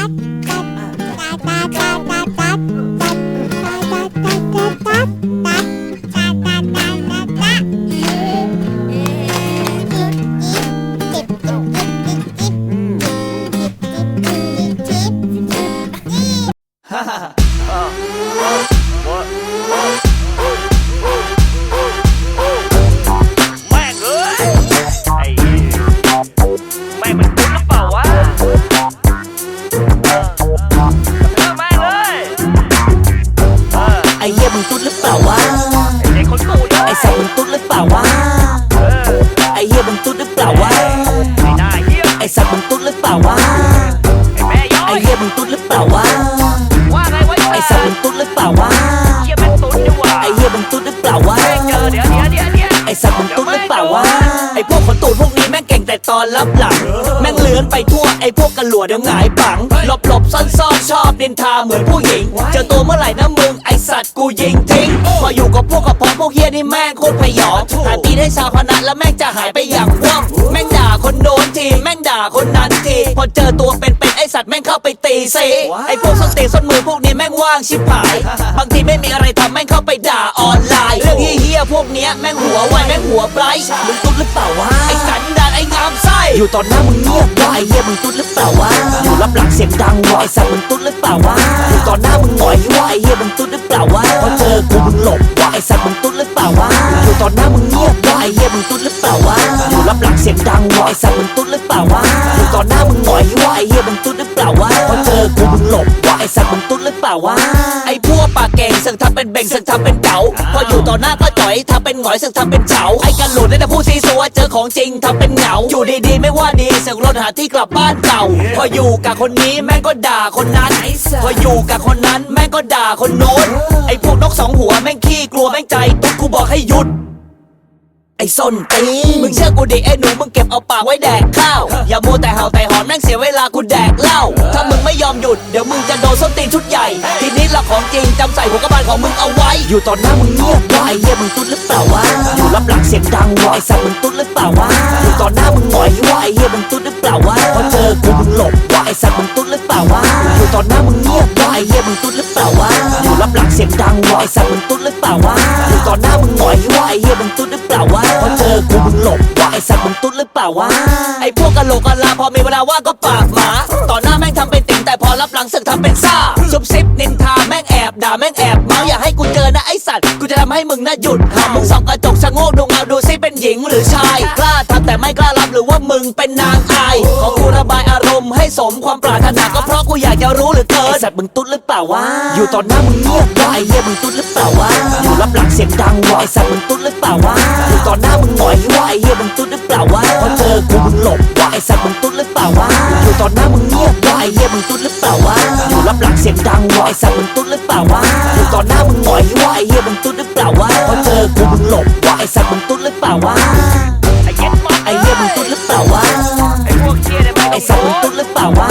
da da da da da da แม่งเก่งแต่ตอนรับหลัง แม่งเลื้อนไปทั่วไอ้พวกกันหลัวเดี๋ยวหงายปัง หลบหลบซ่อนซ่อนชอบดินทาเหมือนผู้หญิง เจอตัวเมื่อไหร่นะมึงไอ้สัตว์กูยิงทิ้ง พออยู่กับพวกกับพอพวกเฮียนี่แม่งโคตรพยองหาตีได้ชาวพนันแล้วแม่งจะหายไปอย่างว่องแม่งด่าคนโน้นทีแม่งด่าคนนั้นที พอเจอตัวเป็นเป็นๆไอ้สัตว์แม่งเข้าไปตีซีไอ้พวกส้นตีนส้นมือพวกนี้แม่งว่างชิบหาย บางทีไม่มีอะไรทำแม่งเข้าไปด่าออนไลน์ เรื่องเฮี้ยๆพวกเนี้ยแม่งหัวไวแม่งหัวไบรท์มึงตุ๊ดหรือเปล่าวะไอ้สันดานไอ้งามไส้อยู่ตอนหน้ามึงเงียบวะไอ้เหี้ยมึงตุ๊ดหรือเปล่าวะอยู่รับหลังเสียงดังวะไอ้สัตว์มึงตุ๊ดหรือเปล่าวะอยู่ตอนหน้ามึงหงอยวะไอ้เหี้ยมึงตุ๊ดหรือเปล่าวะพอเจอกูมึงหลบวะไอ้สัตว์มึงตุ๊ดหรือเปล่าวะอยู่ตอนหน้ามึงเงียบวะไอ้เหี้ยมึงตุ๊ดหรือเปล่าวะอยู่รับหลังเสียงดังวะไอ้สัตว์มึงตุ๊ดหรือเปล่าวะอยู่ตอนหน้ามึงหงอยวะไอ้เหี้ยมึงตุ๊ดหรือเปล่าวะพอเจอกูมึงหลบวะไอ้สัตว์มึงตุ๊ดหรือเปล่าวะ เก่งสึกทำเป็นเบ่งสึกทำเป็นเก๋าพออยู่ต่อหน้าก็จ่อยทำเป็นหงอยสึกทำเป็นเฉาไอ้กันหลุดได้แต่พูดซีซัวเจอของจริงทำเป็นเหงาอยู่ดีๆไม่ว่าดีสึกรถหาที่กลับบ้านเก่า พออยู่กับคนนี้แม่งก็ด่าคนนั้น พออยู่กับคนนั้นแม่งก็ด่าคนโน้นไอ้พวกนกสองหัวแม่งขี้กลัวแม่งใจตุ๊กกูบอกให้หยุด ไอ้ส้นตีนมึงเชื่อกูดิไอ้หนูมึงเก็บเอาปากไว้แดกข้าว อย่ามัวแต่เห่าแต่หอนแม่งเสียเวลากูแดกเหล้าถ้ามึงไม่ยอมหยุดเดี๋ยวมึงจะโดนส้นตีนชุดใหญ่ ทีนี้ละของจริงจำใส่หัวกระบาลของมึงเอาไว้ อยู่ตอนหน้ามึงเงียบวะไอ้เหี้ยมึงตุ๊ดหรือเปล่าวะอยู่รับหลังเสียงดังวะไอ้สัตว์มึงตุ๊ดหรือเปล่าวะอยู่ตอนหน้ามึงหงอยวะไอ้เหี้ยมึงตุ๊ดหรือเปล่าวะพอเจอกูมึงหลบวะไอ้สัตว์มึงตุ๊ดหรือเปล่าวะอยู่ตอนหน้ามึงเงียบวะไอ้เหี้ยมึงตุ๊ดหรือเปล่าวะอยู่รับหลังเสียงดังวะไอ้สัตว์มึงตุ๊ดหรือเปล่าวะอยู่ตอนหน้ามึงหงอยวะไอ้เหี้ยมึงตุ๊ดหรือเปล่าวะพอเจอกูมึงหลบวะไอ้สัตว์มึงตุ๊ดหรือเปล่าวะไอ้พวกกะโหลกกะลาพอมีเวลาว่างก็ปากหมาต่อหน้าแม่งทำเป็นติ่งแต่พอรับหลังสึกทำเป็นซ่าซุบซิบนินทาแม่งแอบด่าแม่งแอบเมาอย่าให้กูเจอนะไอ้สัตว์กูจะทำให้มึงน่ะหยุดหามึงส่องกระจกชะโงกดูเงาดูซิเป็นหญิงหรือชาย แต่ไม่กล้ารับหรือว่ามึงเป็นนางอายขอกูระบายอารมณ์ให้สมความปรารถนาก็เพราะกูอยากจะรู้เหลือเกินไอ้สัตว์มึงตุ๊ดหรือเปล่าวะอยู่ตอนหน้ามึงเงียบวะไอ้เหี้ยมึงตุ๊ดหรือเปล่าวะอยู่รับหลังเสียงดังวะไอ้สัตว์มึงตุ๊ดหรือเปล่าวะอยู่ตอนหน้ามึงหงอยวะไอ้เหี้ยมึงตุ๊ดหรือเปล่าวะพอเจอกูมึงหลบวะไอ้สัตว์มึงตุ๊ดหรือเปล่าวะอยู่ตอนหน้ามึงเงียบวะไอ้เหี้ยมึงตุ๊ดหรือเปล่าวะอยู่รับหลังเสียงดังวะไอ้สัตว์มึงตุ๊ดหรือเปล่าวะอยู่ตอนหน้ามึงหงอยวะไอ้เหี้ยมึงตุ๊ดหรือเปล่าวะพอเจอกูมึงหลบวะไอ้สัตว์มึงตุ๊ดหรือเปล่าวะ เปล่าวะ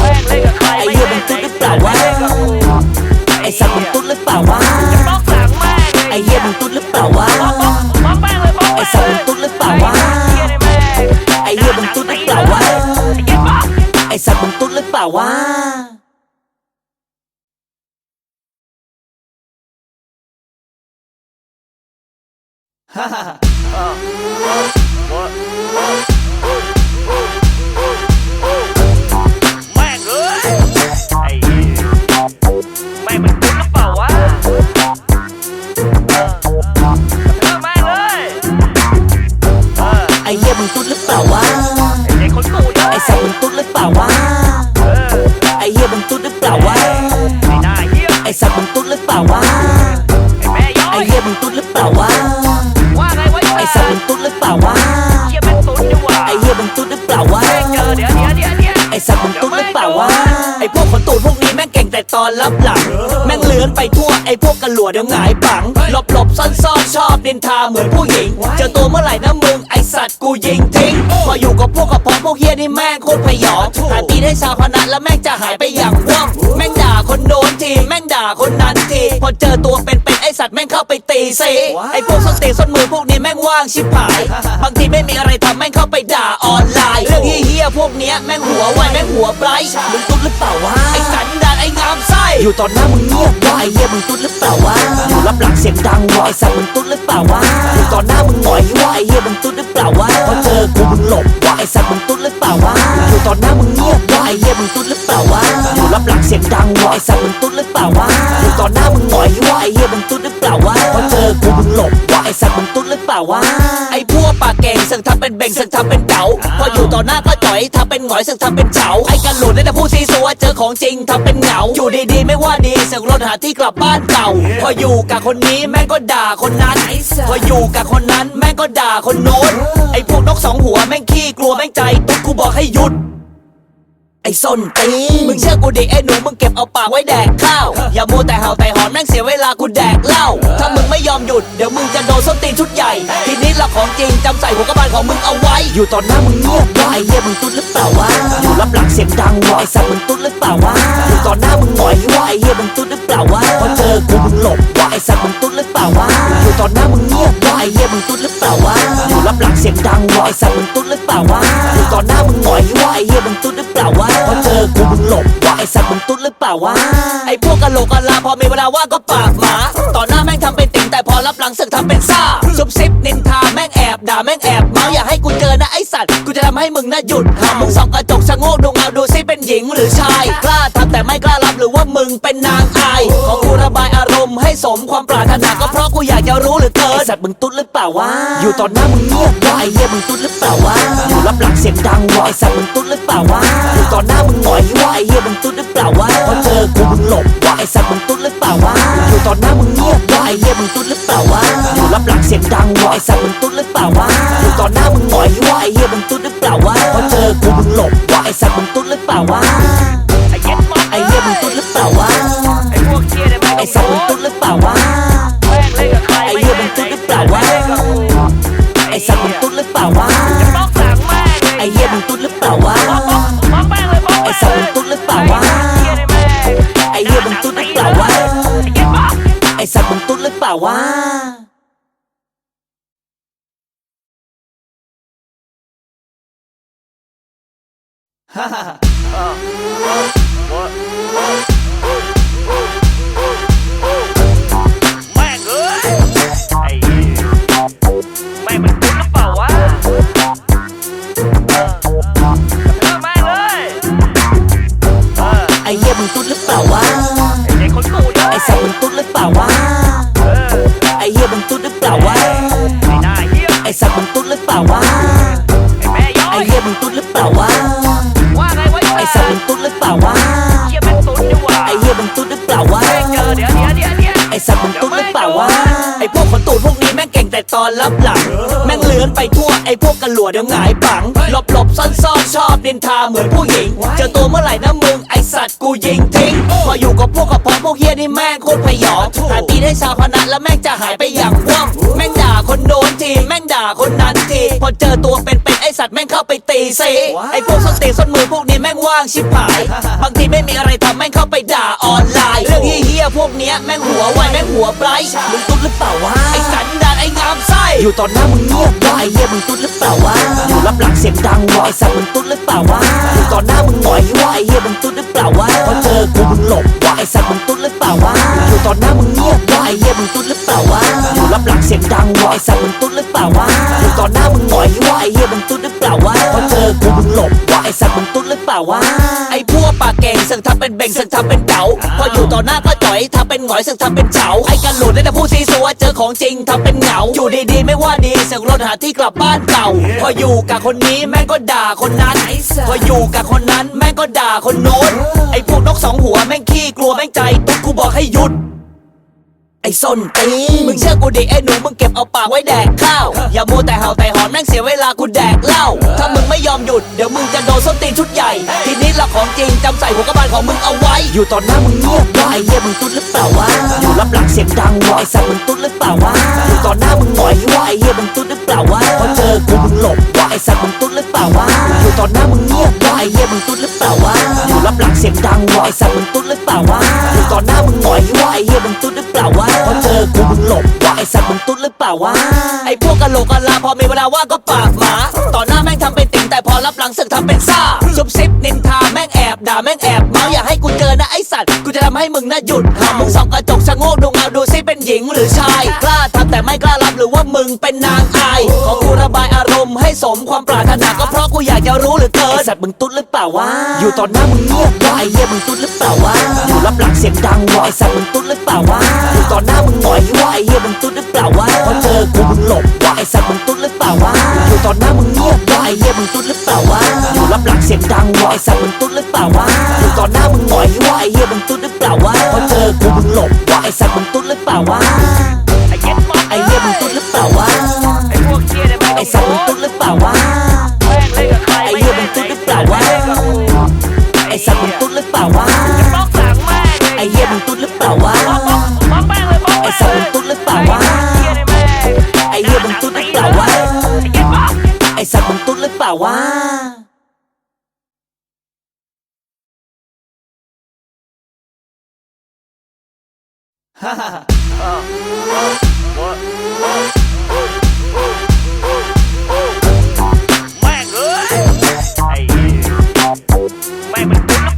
แม่งเล่นกับใครไอ้เหี้ยมึงตุ๊ดหรือเปล่าวะไอ้สัตว์มึงตุ๊ดหรือเปล่าวะม็อกหลังแม่งไอ้เหี้ยมึงตุ๊ดหรือเปล่าวะม็อกม็อกม็อกแม่งเลยม็อกไอ้สัตว์มึงตุ๊ดหรือเปล่าวะไอ้เหี้ยเนี่ยแม่งไอ้เหี้ยมึงตุ๊ดหรือเปล่าวะไอ้เย็ดม็อกไอ้สัตว์มึงตุ๊ดหรือเปล่าวะแมึงตุ๊ดหรือเปล่าวะไอ้เด็กคนตูดเลยไอ้สัตว์มึงตุ๊ดหรือเปล่าวะเออไอ้เหี้ยมึงตุ๊ดหรือเปล่าวะไอ้หน้าเหี้ยไอ้สัตว์มึงตุ๊ดหรือเปล่าวะไอ้แม่ย้อไอ้ยเหี้ยมึงตุ๊ดหรือเปล่าวะว่าไงวะไอ้สัตว์มึงตุ๊ดหรือเปล่าวะเหี้ยแม่งตุ้นดีกว่าไอ้เหี้ยมึงตุ๊ดหรือเปล่าวะแม่งเจอเดี๋ยวเดี๋ยวเดี๋ยวเดี๋ยวไอ้สัตว์มึงตุ๊ดหรือเปล่าวะไอ้พวกคนตูดพวกนี้แม่งเก่งแต่ตอนรับหลังแม่งเลื้อนไปทั่วไอ้พวกกันหลัวเดี๋ยวหงายปังหลบหลบซ่อนซ่อนชอบดินทาเหมือนผู้หญิงเจอตัวเมื่อไหร่นะมึงไอ้ สัตว์กูยิงทิ้ง พออยู่กับพวกกับพอพวกเฮียนี่แม่งโคตรพยองหาตีได้ชาวพนันแล้วแม่งจะหายไปอย่างว่องแม่งด่าคนโน้นทีแม่งด่าคนนั้นทีพอเจอตัวเป็นเป็นไอสัตว์แม่งเข้าไปตีสิไอพวกส้นตีนส้นมือพวกนี้แม่งว่างชิบหาย บางทีไม่มีอะไรทำแม่งเข้าไปด่าออนไลน์เรื่องเฮี้ยๆพวกเนี้ยแม่งหัวไวแม่งหัวไบรท์มึงตุ๊ดหรือเปล่าวะไอสันดานไองามไส้อยู่ตอนหน้ามึงเงียบวะไอเฮี้ยมึงตุ๊ดหรือเปล่าวะอยู่รับหลังเสียงดังวะไอสัตว์มึงตุ๊ดหรือเปล่าวะอยู่ตอนหน้ามึงหงอยวะไอ เฮี้ยมึงตุ๊ดหรือเปล่าวะพอเจอกูมึงหลบวะไอสัตว์มึงตุ๊ดหรือเปล่าวะอยู่ตอนหน้ามึงเงียบวะไอเฮี้ยมึงตุ๊ดหรือเปล่าวะอยู่รับหลังเสียงดังวะไอสัตว์มึงตุ๊ดหรือเปล่าวะอยู่ตอนหน้ามึงหงอยวะไอเฮี้ยมึงตุ๊ดหรือเปล่าวะพอเจอกูมึงหลบวะไอสัตว์มึงตุ๊ดหรือเปล่าวะไอพ ปากเก่งสึกทำเป็นเบ่งสึกทำเป็นเก๋าพออยู่ต่อหน้าก็จ่อยทำเป็นหงอยสึกทำเป็นเฉาไอกันหลุดได้แต่พูดซีซัวเจอของจริงทำเป็นเหงาอยู่ดีๆไม่ว่าดีสึกรถหาที่กลับบ้านเก่า พออยู่กับคนนี้แม่งก็ด่าคนนั้น พออยู่กับคนนั้นแม่งก็ด่าคนโน้นไอพวกนกสองหัวแม่งขี้กลัวแม่งใจตุ๊กกูบอกให้หยุดไอ้ส้นตีนมึงเชื่อกูดิไอ้หนูมึงเก็บเอาปากไว้แดกข้าว อย่ามัวแต่เห่าแต่หอนแม่งเสียเวลากูแดกเหล้าถ้ามึงไม่ยอมหยุดเดี๋ยวมึงจะโดนส้นตีนชุดใหญ่ ทีนี้ละของจริงจำใส่หัวกระบาลของมึงเอาไว้ อยู่ตอนหน้ามึงเงียบวะไอ้เหี้ยมึงตุ๊ดหรือเปล่าวะอยู่รับหลังเสียงดังวะไอ้สัตว์มึงตุ๊ดหรือเปล่าวะอยู่ตอนหน้ามึงหงอยวะไอ้เหี้ยมึงตุ๊ดหรือเปล่าวะพอเจอกูมึงหลบวะไอ้สัตว์มึงตุ๊ดหรือเปล่าวะอยู่ตอนหน้ามึงเงียบวะไอ้เหี้ยมึงตุ๊ดหรือเปล่าวะอยู่รับหลังเสียงดังวะไอ้สัตว์มึงตุ๊ดหรือเปล่าวะอยู่ตอนหน้ามึงหงอยวะไอ้เหี้ยมึงตุ๊ดหรือเปล่าวะ สัตว์มึงตุ๊ดหรือเปล่าวะไอ้พวกกะโหลกกะลาพอมีเวลาว่างก็ปากหมาต่อหน้าแม่งทำเป็นติ่งแต่พอรับหลังสึกทำเป็นซ่าซุบซิบนินทาแม่งแอบด่าแม่งแอบ ให้กูเจอนะไอ้สัตว์ กูจะทำให้มึงน่าหยุดหามึงส่องกระจกชะโงกดูเงาดูซิเป็นหญิงหรือชาย กล้าทำแต่ไม่กล้ารับหรือว่ามึงเป็นนางอาย ขอกูระบายอารมณ์ให้สมความปรารถนาก็เพราะกูอยากจะรู้เหลือเกินไอ้สัตว์มึงตุ๊ดหรือเปล่าวะ อยู่ตอนหน้ามึงเงียบวะไอ้เหี้ยมึงตุ๊ดหรือเปล่าวะ อยู่รับหลังเสียงดังวะไอ้สัตว์มึงตุ๊ดหรือเปล่าวะ อยู่ตอนหน้ามึงหงอยวะไอ้เหี้ยมึงตุ๊ดหรือเปล่าวะ พอเจอกูมึงหลบวะไอ้สัตว์มึงตุ๊ดหรือเปล่าวะ อยู่ตอนหน้ามึงเงียบวะไอ้เหี้ยมึงตุ๊ดหรือเปล่าวะอยู่ รับหลังเสียงดังวะไอ้สัตว์มึงตุ๊ดหรือเปล่าวะอยู่ตอนหน้ามึงหงอยวะไอ้เหี้ยมึงตุ๊ดหรือเปล่าวะพอเจอกูมึงหลบวะไอ้สัตว์มึงตุ๊ดหรือเปล่าวะไอ้เย็ดมากไอ้เหี้ยมึงตุ๊ดหรือเปล่าวะไอ้พวกเฮียเนี่ยแม่งไอ้สัตว์มึงตุ๊ดหรือ แม่งเอ้ยไอ้เหี้ยแม่ง สัตว์มึงตุ๊ดหรือเปล่าวะเหี้ยแม่งตุ้นดีกว่าไอ้เหี้ยมึงตุ๊ดหรือเปล่าวะแม่งเจอเดี๋ยวเดี๋ยวเดี๋ยวเดี๋ยวไอ้สัตว์มึงตุ๊ดหรือเปล่าวะไอ้พวกคนตูดพวกนี้แม่งเก่งแต่ตอนรับหลัง แม่งเลื้อนไปทั่วไอ้พวกกระหลัวเดี๋ยวหงายปังหลบหลบซ่อนซ่อนชอบดินทาเหมือนผู้หญิง เจอตัวเมื่อไหร่นะมึงไอ้สัตว์กูยิงทิ้งพออยู่กับพวกกับพอพวกเฮียนี่แม่งโคตรพยองหาตีได้ชาวพนันแล้วแม่งจะหายไปอย่างว่องแม่งด่าคนโดนทีแม่งด่าคนนั้นทีพอเจอตัวเป็นเป็นไอ้ สัตว์แม่งเข้าไปตีสิไอ้พวกส้นตีนส้นมือพวกนี้แม่งว่างชิบหาย บางทีไม่มีอะไรทำแม่งเข้าไปด่าออนไลน์ เรื่องเฮี้ยๆพวกเนี้ยแม่งหัวไวแม่งหัวไบรท์มึงตุ๊ดหรือเปล่าวะไอ้สันดานไอ้งามไส้อยู่ตอนหน้ามึงเงียบวะไอ้เหี้ยมึงตุ๊ดหรือเปล่าวะอยู่รับหลังเสียงดังวะไอ้สัตว์มึงตุ๊ดหรือเปล่าวะอยู่ตอนหน้ามึงหงอยวะไอ้เหี้ยมึงตุ๊ดหรือเปล่าวะพอเจอกูมึงหลบวะไอ้สัตว์มึงตุ๊ดหรือเปล่าวะอยู่ตอนหน้ามึงเงียบวะไอ้เหี้ยมึงตุ๊ดหรือเปล่าวะอยู่รับหลังเสียงดังวะไอ้สัตว์มึงตุ๊ดหรือเปล่าวะ มึงตุ๊ดหรือเปล่าวะไอ้พวกปากเก่งสึกทำเป็นเบ่งสึกทำเป็นเก๋าพออยู่ต่อหน้าก็จ่อยทำเป็นหงอยสึกทำเป็นเฉาไอ้กันหลุดได้แต่พูดซีซัวเจอของจริงทำเป็นเหงาอยู่ดีๆไม่ว่าดีสึกรถหาที่กลับบ้านเก่า พออยู่กับคนนี้แม่งก็ด่าคนนั้น พออยู่กับคนนั้นแม่งก็ด่าคนโน้นไอ้พวกนกสองหัวแม่งขี้กลัวแม่งใจตุ๊กกูบอกให้หยุดไอ้ส้นตีนมึงเชื่อกูดิไอ้หนูมึงเก็บเอาปากไว้แดกข้าว อย่ามัวแต่เห่าแต่หอนแม่งเสียเวลากูแดกเหล้าถ้ามึ งไม่ยอมหยุด เดี๋ยวมึงจะโดนส้นตีนชุดใหญ่ ทีนี้ละของจริงจำใส่หัวกระบาลของมึงเอาไว้ อยู่ตอนหน้ามึงเงียบวะไอ้เหี้ยมึงตุ๊ดหรือเปล่าวะอยู่รับหลังเสียงดังวะไอ้สัตว์มึงตุ๊ดหรือเปล่าวะอยู่ตอนหน้ามึงหงอยวะไอ้เหี้ยมึงตุ๊ดหรือเปล่าวะพอเจอกูมึงหลบวะไอ้สัตว์มึงตุ๊ดหรือเปล่าวะอยู่ตอนหน้ามึงเงียบวะไอ้เหี้ยมึงตุ๊ดหรือเปล่าวะอยู่รับหลังเสียงดังวะไอสัตว์มึงตุ๊ดหรือเปล่าวะอยู่ตอนหน้ามึงหงอยวะไอเหี้ยมึงตุ๊ดหรือเปล่าวะพอเจอกูมึงหลบวะไอสัตว์มึงตุ๊ดหรือเปล่าวะไอพวกกะโหลกกะลาพอมีเวลาว่างก็ปากหมา ต่อหน้าแม่งทำเป็นติ่ง แต่พอรับหลังสึกทำเป็นซ่าซุบซิบนินทาแม่งแอบด่าแม่งแอบเมาอย่าให้กูเจอนะไอสัตว์กูจะทำให้มึงน่าหยุดหามึงส่องกระจกชะโงกดูเงาดูซิเป็นหญิงหรือชายกล้าทำแต่ไม่กล้ารับหรือว่ามึงเป็นนางอายขอกูระบายอารมณ์ให้สมความปรารถนาก็เพราะกูอยากจะรู้เหลือเกินไอสัตว์มึงตุ๊ดหรือเปล่าวะอยู่ตอนหน้ามึงเงียบวะไอเหี้ยมึงตุ๊ดหรือเปล่าวะอยู่รับหลังเสียงดังวะไอสัตว์มึงตุ๊ดหรือเปล่าวะอยู่ตอนหน้ามึงหงอยวะไอเหี้ยมึงตุ๊ดหรือเปล่าวะพอเจอกูมึงหลบวะไอสัตว์มึงตุ๊ดหรือเปล่าวะอยู่ ตอนหน้ามึงเงียบวะไอเหี้ยมึงตุ๊ดหรือเปล่าวะอยู่รับหลังเสียงดังวะไอสัตว์มึงตุ๊ดหรือเปล่าวะอยู่ตอนหน้ามึงหงอยวะไอเหี้ยมึงตุ๊ดหรือเปล่าวะพอเจอกูมึงหลบวะไอสัตว์มึงตุ๊ดหรือเปล่าวะไอ้เย็ดมากไอเหี้ยมึงตุ๊ดหรือเปล่าวะไอ้พวกเหี้ยเนี่ยไม่ไอต้องสัตว์มึงตุ๊ดหรือเปล่าวะแม่งเล่นกับใครไอ้เหี้ยมึงตุ๊ดหรือเปล่าวะไม่เล่นกับกูไอสัตว์มึงตุ๊ดหรือเปล่าวะบล็อกหลังแม่งเลยไอเหี้ยมึงตุ๊ดหรือเปล่าวะบล็อกบล็อกบล็อกแม่งเลยบล็อกไอ้สัตว์มึงตุ๊ดหรือเปล่าวะ แม่งเอ้ยไอ้เ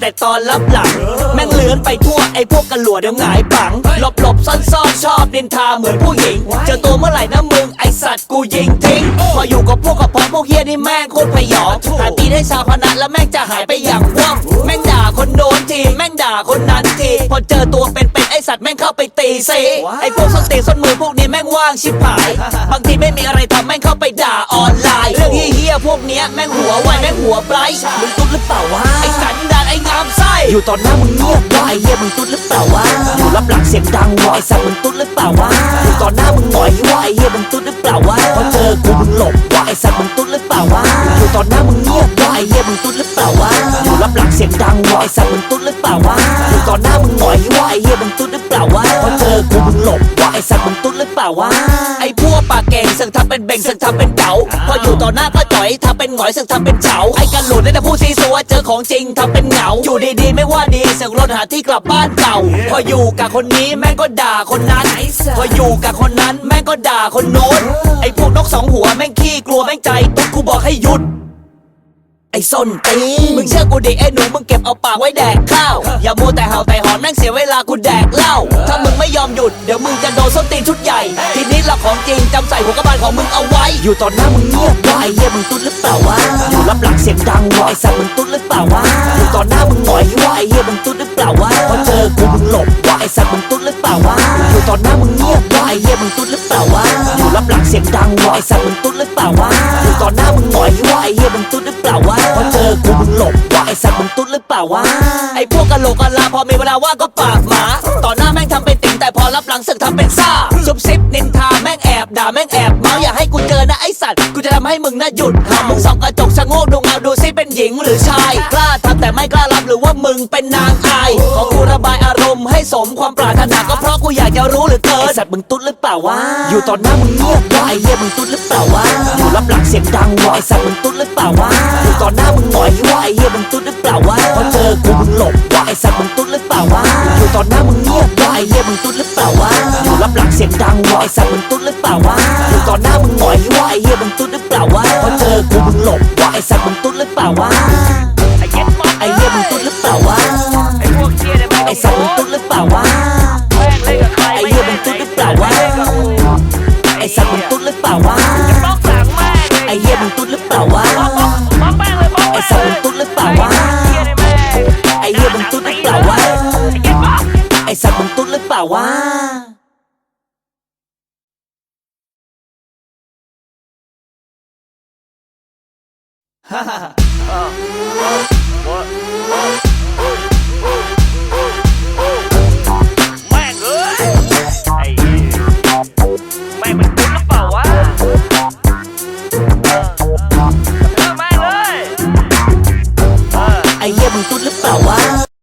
แม่งเก่งแต่ตอนรับหลัง แม่งเลื้อนไปทั่วไอพวกกระหลัวเดี๋ยวหงายปัง หลบหลบซ่อนซ่อนชอบดินทาเหมือนผู้หญิง เจอตัวเมื่อไหร่นะมึงไอสัตว์กูยิงทิ้ง พออยู่กับพวกกับพ้องพวกเฮียนี่แม่งโคตรพยองหาตีนให้ชาวคณะแล้วแม่งจะหายไปอย่างว่องแม่งด่าคนโดน ทีแม่งด่าคนนั้นทีพอเจอตัวเป็นเป็นไอสัตว์แม่งเข้าไปตีซีไอพวกส้นตีนส้นมือพวกนี้แม่งว่างชิบหาย บางทีไม่มีอะไรทำแม่งเข้าไปด่าออนไลน์ เรื่องเฮี้ยๆพวกเนี้ยแม่งหัวไวแม่งหัวไบรท์มึงตุ๊ดหรือเปล่าวะไอสันดานไองามไส้อยู่ตอนหน้ามึงเงียบวะไอเหี้ยมึงตุ๊ดหรือเปล่าวะอยู่รับหลังเสียงดังวะไอสัตว์มึงตุ๊ดหรือเปล่าวะอยู่ตอนหน้ามึงหงอยวะไอเหี้ยมึงตุ๊ดหรือเปล่าวะพอเจอกูมึงหลบวะไอสัตว์มึงตุ๊ดหรือเปล่าวะอยู่ตอนหน้ามึงเงียบวะไอเหี้ยมึงตุ๊ดหรือเปล่าวะอยู่รับหลังเสียงดังวะไอสัตว์มึงตุ๊ดหรือเปล่าวะอยู่ตอนหน้ามึงหงอยวะไอเหี้ยมึงตุ๊ดหรือเปล่าวะพอเจอกูมึงหลบวะไอสัตว์มึงตุ๊ดหรือเปล่าวะไอพวกปากเก่งสึกทำเป็นเบ่งสึกทำเป็นเก๋าพออยู่ต่อหน้าก็จ่อยทำเป็นหงอยสึกทำเป็นเฉาไอกันหลุดได้แต่พูดซีซัวเจอของจริงทำเป็นเหงาอยู่ดีๆไม่ว่าดีสึกรถหาที่กลับบ้านเก่า พออยู่กับคนนี้แม่งก็ด่าคนนั้นพออยู่กับคนนั้นแม่งก็ด่าคนโน้นไอพวกนกสองหัวแม่งขี้กลัวแม่งใจตุ๊ดกูบอกให้หยุด ไอ้ส้นตีนมึงเชื่อกูดิไอ้หนูมึงเก็บเอาปากไว้แดกข้าว อย่ามัวแต่เห่าแต่หอนแม่งเสียเวลากูแดกเหล้าถ้ามึงไม่ยอมหยุดเดี๋ยวมึงจะโดนส้นตีนชุดใหญ่ ทีนี้เราของจริงจำใส่หัวกระบาลของมึงเอาไว้ อยู่ตอนหน้ามึงเงียบวะไอ้เหี้ยมึงตุ๊ดหรือเปล่าวะอยู่รับหลังเสียงดังวะไอ้สัตว์มึงตุ๊ดหรือเปล่าวะอยู่ตอนหน้ามึงหงอยวะไอ้เหี้ยมึงตุ๊ดหรือเปล่าวะพอเจอกูมึงหลบวะ ไอ้สัตว์มึงตุ๊ดหรือเปล่าวะอยู่ตอนหน้ามึงเงียบวะไอ้เหี้ยมึงตุ๊ดหรือเปล่าวะอยู่รับหลังเสียงดังวะไอ้สัตว์มึงตุ๊ดหรือเปล่าวะอยู่ตอนหน้ามึงหงอยวะไอ้เหี้ยมึงตุ๊ดหรือเปล่าวะพอเจอกูมึงหลบวะไอ้สัตว์มึงตุ๊ดหรือเปล่าวะไอ้พวกกะโหลกกะลาพอมีเวลาว่างก็ปาก พอรับหลังสึกทำเป็นซ่าซุบซิบนินทาแม่งแอบด่าแม่งแอบเมาอย่าให้กูเจอนะไอสัตว์กูจะทำให้มึงน่าหยุดหามึงส่องกระจกชะโงกดูเงาดูซิเป็นหญิงหรือชาย กล้าทำแต่ไม่กล้ารับหรือว่ามึงเป็นนางอายขอกูระบายอารมณ์ให้สมความปรารถนาก็เพราะกูอยากจะรู้เหลือเกินไอสัตว์มึงตุ๊ดหรือเปล่าวะอยู่ตอนหน้ามึงเงียบวะไอเหี้ยมึงตุ๊ดหรือเปล่าวะอยู่รับหลังเสียงดังวะไอสัตว์มึงตุ๊ดหรือเปล่าวะอยู่ตอนหน้ามึงหงอยวะไอเหี้ยมึงตุ๊ดหรือเปล่าวะพอเจอกูมึงหลบวะไอสัตว์มึงตุ๊ดหรือเปล่าวะ อยู่ตอนหน้ามึงเงียบวะไอเหี้ยมึงตุ๊ดหรือเปล่าวะอยู่รับหลังเสียงดังวะไอสัตว์มึงตุ๊ดหรือเปล่าวะอยู่ตอนหน้ามึงหงอยวะไอเหี้ยมึงตุ๊ดหรือเปล่าวะพอเจอกูมึงหลบวะไอสัตว์มึงตุ๊ดหรือเปล่าวะไอ้เย็ดมากไอเหี้ยมึงตุ๊ดหรือเปล่าวะไอ้พวกเหี้ยเนี่ยไม่ไอต้องสัตว์มึงตุ๊ดหรือเปล่าวะแม่งเล่นกับใครไอ้เหี้ยมึงตุ๊ดหรือเปล่าวะไม่เล่นกับกูไอสัตว์มึงตุ๊ดหรือเปล่าวะบล็อกหลังแม่งเลยไอเหี้ยมึง tốt หรือเปล่าวะฮ่าฮ่าฮ่า ai em mừng tốt lắm bảo á